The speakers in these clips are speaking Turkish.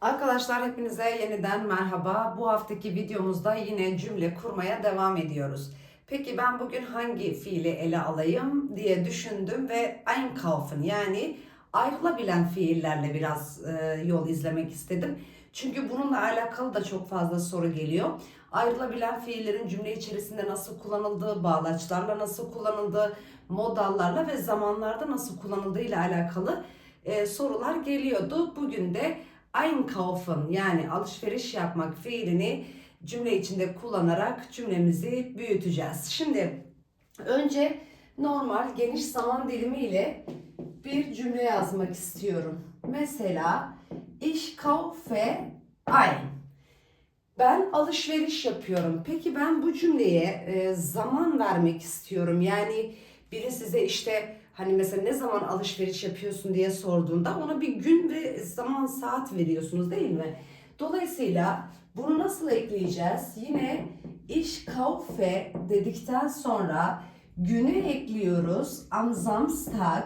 Arkadaşlar hepinize yeniden merhaba. Bu haftaki videomuzda yine cümle kurmaya devam ediyoruz. Peki ben bugün hangi fiili ele alayım diye düşündüm ve einkaufen yani ayrılabilen fiillerle biraz e, yol izlemek istedim. Çünkü bununla alakalı da çok fazla soru geliyor. Ayrılabilen fiillerin cümle içerisinde nasıl kullanıldığı, bağlaçlarla nasıl kullanıldığı, modallarla ve zamanlarda nasıl kullanıldığı ile alakalı e, sorular geliyordu. Bugün de einkaufen yani alışveriş yapmak fiilini cümle içinde kullanarak cümlemizi büyüteceğiz. Şimdi önce normal geniş zaman dilimi ile bir cümle yazmak istiyorum. Mesela ich kaufe ein. Ben alışveriş yapıyorum. Peki ben bu cümleye e, zaman vermek istiyorum. Yani biri size işte hani mesela ne zaman alışveriş yapıyorsun diye sorduğunda ona bir gün ve zaman saat veriyorsunuz değil mi? Dolayısıyla bunu nasıl ekleyeceğiz? Yine ich kaufe dedikten sonra günü ekliyoruz. Am Samstag.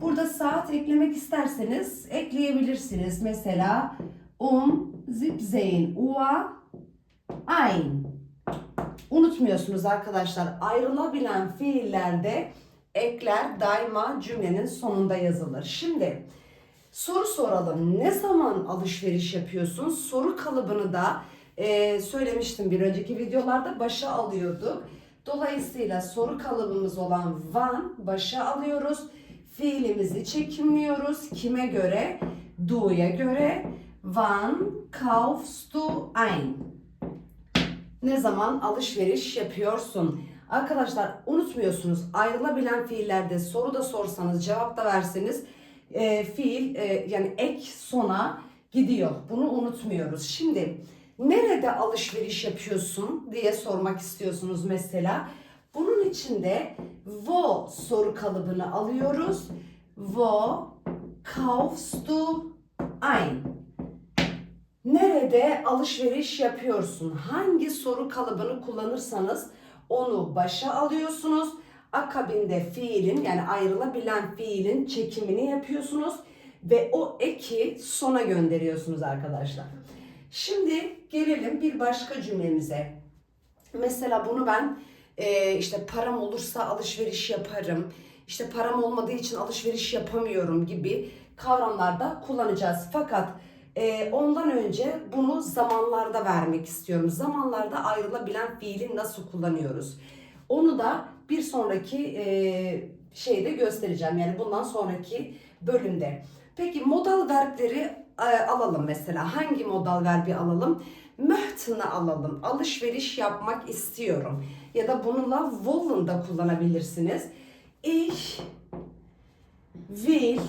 Burada saat eklemek isterseniz ekleyebilirsiniz. Mesela um 17 Uhr ein. Unutmuyorsunuz arkadaşlar ayrılabilen fiillerde ekler daima cümlenin sonunda yazılır. Şimdi soru soralım. Ne zaman alışveriş yapıyorsun? Soru kalıbını da e, söylemiştim bir önceki videolarda başa alıyorduk. Dolayısıyla soru kalıbımız olan van başa alıyoruz. Fiilimizi çekimliyoruz. Kime göre? Du'ya göre. Wann kaufst du ein? Ne zaman alışveriş yapıyorsun? Arkadaşlar unutmuyorsunuz ayrılabilen fiillerde soru da sorsanız cevap da verseniz e, fiil e, yani ek sona gidiyor. Bunu unutmuyoruz. Şimdi nerede alışveriş yapıyorsun diye sormak istiyorsunuz mesela. Bunun için de wo soru kalıbını alıyoruz. Wo kaufst du ein? Nerede alışveriş yapıyorsun? Hangi soru kalıbını kullanırsanız onu başa alıyorsunuz. Akabinde fiilin yani ayrılabilen fiilin çekimini yapıyorsunuz ve o eki sona gönderiyorsunuz arkadaşlar. Şimdi gelelim bir başka cümlemize. Mesela bunu ben e, işte param olursa alışveriş yaparım. İşte param olmadığı için alışveriş yapamıyorum gibi kavramlarda kullanacağız. Fakat ee, ondan önce bunu zamanlarda vermek istiyorum. Zamanlarda ayrılabilen fiili nasıl kullanıyoruz? Onu da bir sonraki e, şeyde göstereceğim. Yani bundan sonraki bölümde. Peki modal verbleri e, alalım mesela. Hangi modal verbi alalım? Möchten'ı alalım. Alışveriş yapmak istiyorum. Ya da bununla wollen da kullanabilirsiniz. Ich will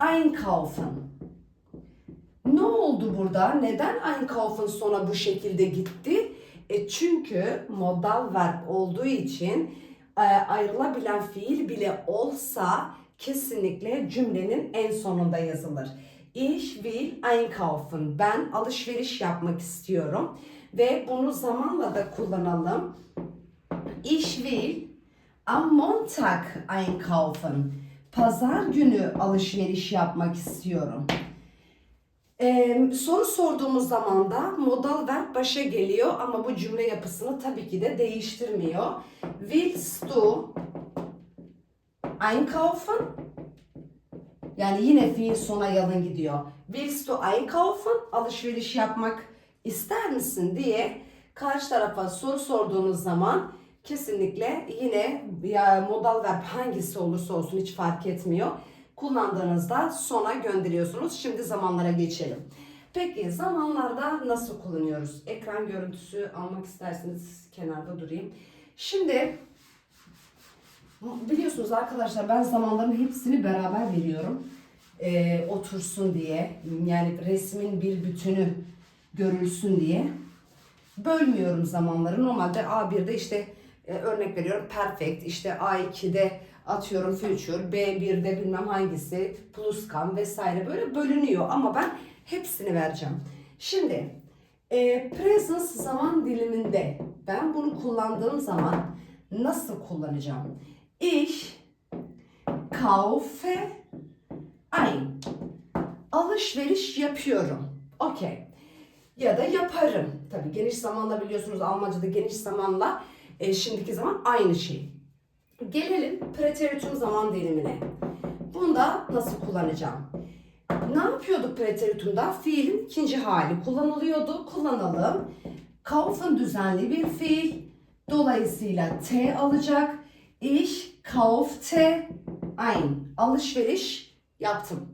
einkaufen. Ne oldu burada? Neden einkaufen sona bu şekilde gitti? E çünkü modal verb olduğu için e, ayrılabilen fiil bile olsa kesinlikle cümlenin en sonunda yazılır. Ich will einkaufen. Ben alışveriş yapmak istiyorum. Ve bunu zamanla da kullanalım. Ich will am Montag einkaufen. Pazar günü alışveriş yapmak istiyorum. Ee, soru sorduğumuz zaman da modal verb başa geliyor ama bu cümle yapısını tabii ki de değiştirmiyor. Willst du einkaufen? Yani yine fiil sona yalın gidiyor. Willst du einkaufen? Alışveriş yapmak ister misin diye karşı tarafa soru sorduğunuz zaman kesinlikle yine ya modal verb hangisi olursa olsun hiç fark etmiyor kullandığınızda sona gönderiyorsunuz. Şimdi zamanlara geçelim. Peki zamanlarda nasıl kullanıyoruz? Ekran görüntüsü almak isterseniz kenarda durayım. Şimdi biliyorsunuz arkadaşlar ben zamanların hepsini beraber veriyorum. Ee, otursun diye. Yani resmin bir bütünü görülsün diye. Bölmüyorum zamanları. Normalde A1'de işte e, örnek veriyorum perfect işte A2'de atıyorum future, B1'de bilmem hangisi, pluscam vesaire böyle bölünüyor ama ben hepsini vereceğim. Şimdi e, present zaman diliminde ben bunu kullandığım zaman nasıl kullanacağım? Ich kaufe ein. alışveriş yapıyorum. Okey. Ya da yaparım. Tabii geniş zamanla biliyorsunuz Almanca'da geniş zamanla e, şimdiki zaman aynı şey. Gelelim preteritum zaman dilimine. Bunda nasıl kullanacağım? Ne yapıyorduk preteritumda? Fiilin ikinci hali kullanılıyordu. Kullanalım. Kaufen düzenli bir fiil. Dolayısıyla T alacak. Ich kaufte ein. Alışveriş yaptım.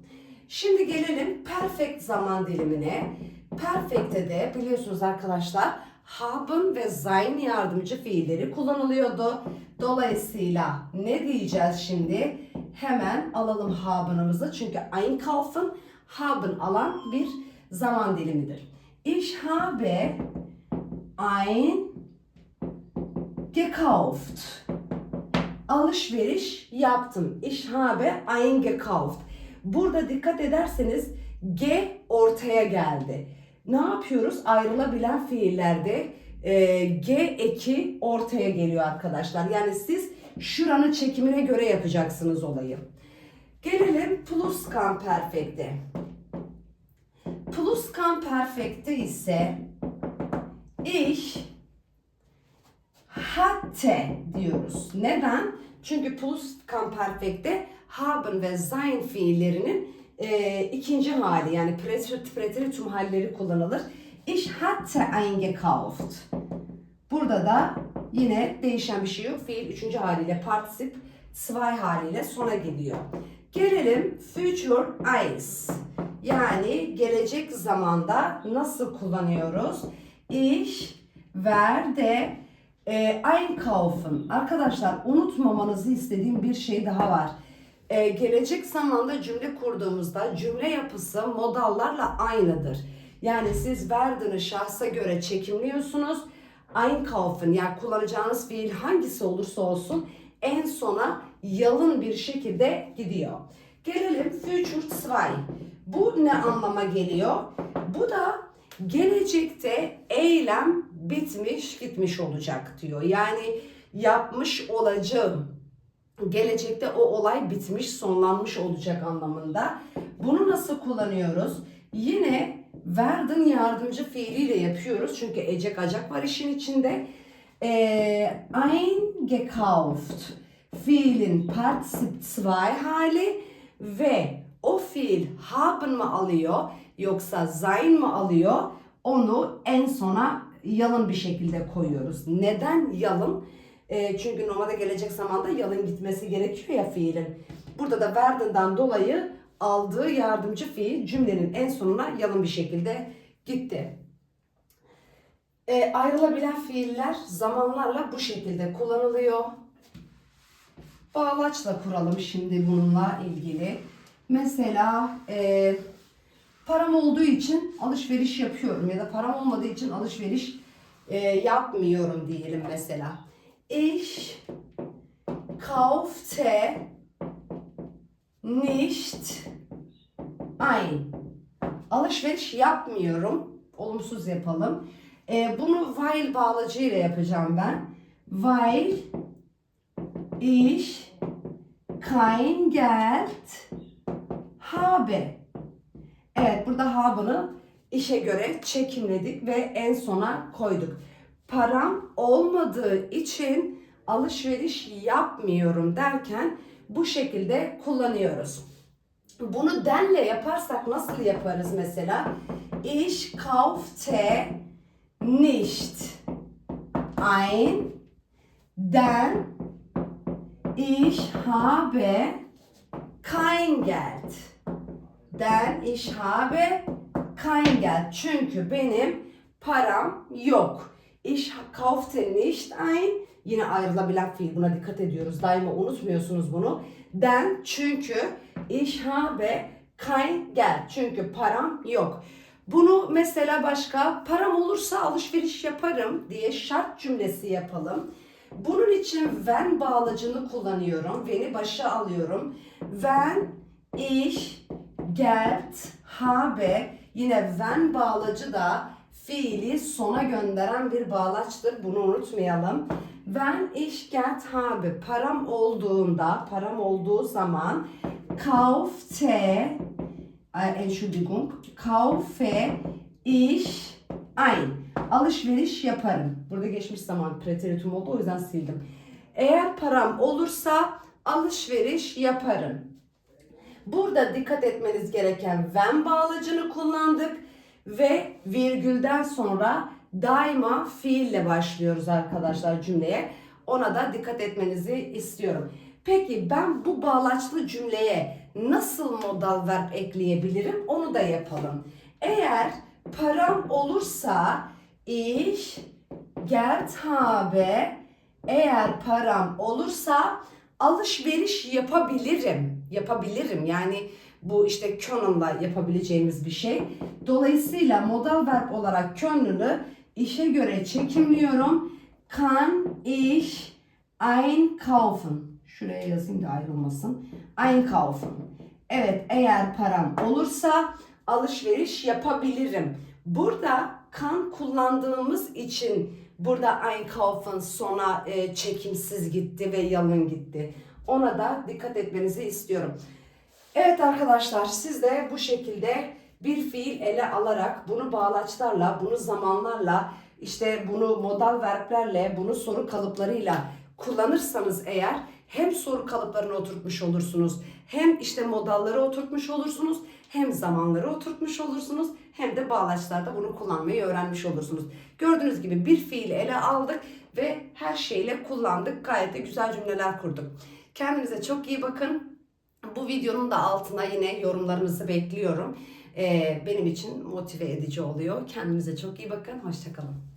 Şimdi gelelim perfect zaman dilimine. Perfect'te de biliyorsunuz arkadaşlar haben ve sein yardımcı fiilleri kullanılıyordu. Dolayısıyla ne diyeceğiz şimdi? Hemen alalım haben'ımızı. Çünkü einkaufen haben alan bir zaman dilimidir. Ich habe ein gekauft. Alışveriş yaptım. Ich habe eingekauft. Burada dikkat ederseniz G ortaya geldi. Ne yapıyoruz? Ayrılabilen fiillerde e, G eki ortaya geliyor arkadaşlar. Yani siz şuranın çekimine göre yapacaksınız olayı. Gelelim pluskamperfekte. Pluskamperfekte ise ich hatte diyoruz. Neden? Çünkü pluskamperfekte haben ve sein fiillerinin e, ikinci hali yani preter- preteritum halleri kullanılır. Ich hatte eingekauft. Burada da yine değişen bir şey yok. Fiil üçüncü haliyle particip zwei haliyle sona geliyor. Gelelim future eyes. Yani gelecek zamanda nasıl kullanıyoruz? Ich werde e, einkaufen. Arkadaşlar unutmamanızı istediğim bir şey daha var. E, gelecek zamanda cümle kurduğumuzda cümle yapısı modallarla aynıdır. Yani siz werden'ı şahsa göre çekimliyorsunuz. Einkaufen yani kullanacağınız fiil hangisi olursa olsun en sona yalın bir şekilde gidiyor. Gelelim future 2. Bu ne anlama geliyor? Bu da gelecekte eylem bitmiş gitmiş olacak diyor. Yani yapmış olacağım. Gelecekte o olay bitmiş, sonlanmış olacak anlamında. Bunu nasıl kullanıyoruz? Yine werden yardımcı fiiliyle yapıyoruz. Çünkü ecek acak var işin içinde. Ee, eingekauft fiilin Partizip 2 hali ve o fiil haben mı alıyor yoksa sein mi alıyor onu en sona yalın bir şekilde koyuyoruz. Neden yalın? E, çünkü normalde gelecek zamanda yalın gitmesi gerekiyor ya fiilin. Burada da verdiğinden dolayı aldığı yardımcı fiil cümlenin en sonuna yalın bir şekilde gitti. E, ayrılabilen fiiller zamanlarla bu şekilde kullanılıyor. Bağlaçla kuralım şimdi bununla ilgili. Mesela e, param olduğu için alışveriş yapıyorum ya da param olmadığı için alışveriş e, yapmıyorum diyelim mesela. Ich kaufte nicht ein. Alışveriş yapmıyorum. Olumsuz yapalım. E, bunu while bağlacıyla yapacağım ben. Weil ich kein Geld habe. Evet burada habe'ını işe göre çekimledik ve en sona koyduk. Param olmadığı için alışveriş yapmıyorum derken bu şekilde kullanıyoruz. Bunu denle yaparsak nasıl yaparız mesela? Ich kaufte nicht ein, denn ich habe kein Geld. Denn ich habe kein Geld. Çünkü benim param yok. Ich kaufte nicht ein. Yine ayrılabilen fiil. Buna dikkat ediyoruz. Daima unutmuyorsunuz bunu. Den çünkü ich habe kein Geld. Çünkü param yok. Bunu mesela başka param olursa alışveriş yaparım diye şart cümlesi yapalım. Bunun için when bağlacını kullanıyorum. When'i başa alıyorum. When ich Geld habe yine when bağlacı da fiili sona gönderen bir bağlaçtır. Bunu unutmayalım. When ich Geld habe param olduğunda, param olduğu zaman kaufte Entschuldigung. Kaufe ich ein. Alışveriş yaparım. Burada geçmiş zaman preteritum oldu o yüzden sildim. Eğer param olursa alışveriş yaparım. Burada dikkat etmeniz gereken when bağlacını kullandık ve virgülden sonra daima fiille başlıyoruz arkadaşlar cümleye. Ona da dikkat etmenizi istiyorum. Peki ben bu bağlaçlı cümleye nasıl modal verb ekleyebilirim? Onu da yapalım. Eğer param olursa ich Geld habe eğer param olursa alışveriş yapabilirim. Yapabilirim. Yani bu işte könünle yapabileceğimiz bir şey. Dolayısıyla modal verb olarak könlünü işe göre çekimliyorum. Kann ich einkaufen? Şuraya yazayım da ayrılmasın. Einkaufen. Evet eğer param olursa alışveriş yapabilirim. Burada kan kullandığımız için burada einkaufen sona e, çekimsiz gitti ve yalın gitti. Ona da dikkat etmenizi istiyorum. Evet arkadaşlar siz de bu şekilde bir fiil ele alarak bunu bağlaçlarla, bunu zamanlarla, işte bunu modal verblerle, bunu soru kalıplarıyla kullanırsanız eğer hem soru kalıplarını oturtmuş olursunuz, hem işte modalları oturtmuş olursunuz, hem zamanları oturtmuş olursunuz, hem de bağlaçlarda bunu kullanmayı öğrenmiş olursunuz. Gördüğünüz gibi bir fiili ele aldık ve her şeyle kullandık. Gayet de güzel cümleler kurduk. Kendinize çok iyi bakın. Bu videonun da altına yine yorumlarınızı bekliyorum. Ee, benim için motive edici oluyor. Kendinize çok iyi bakın. Hoşçakalın.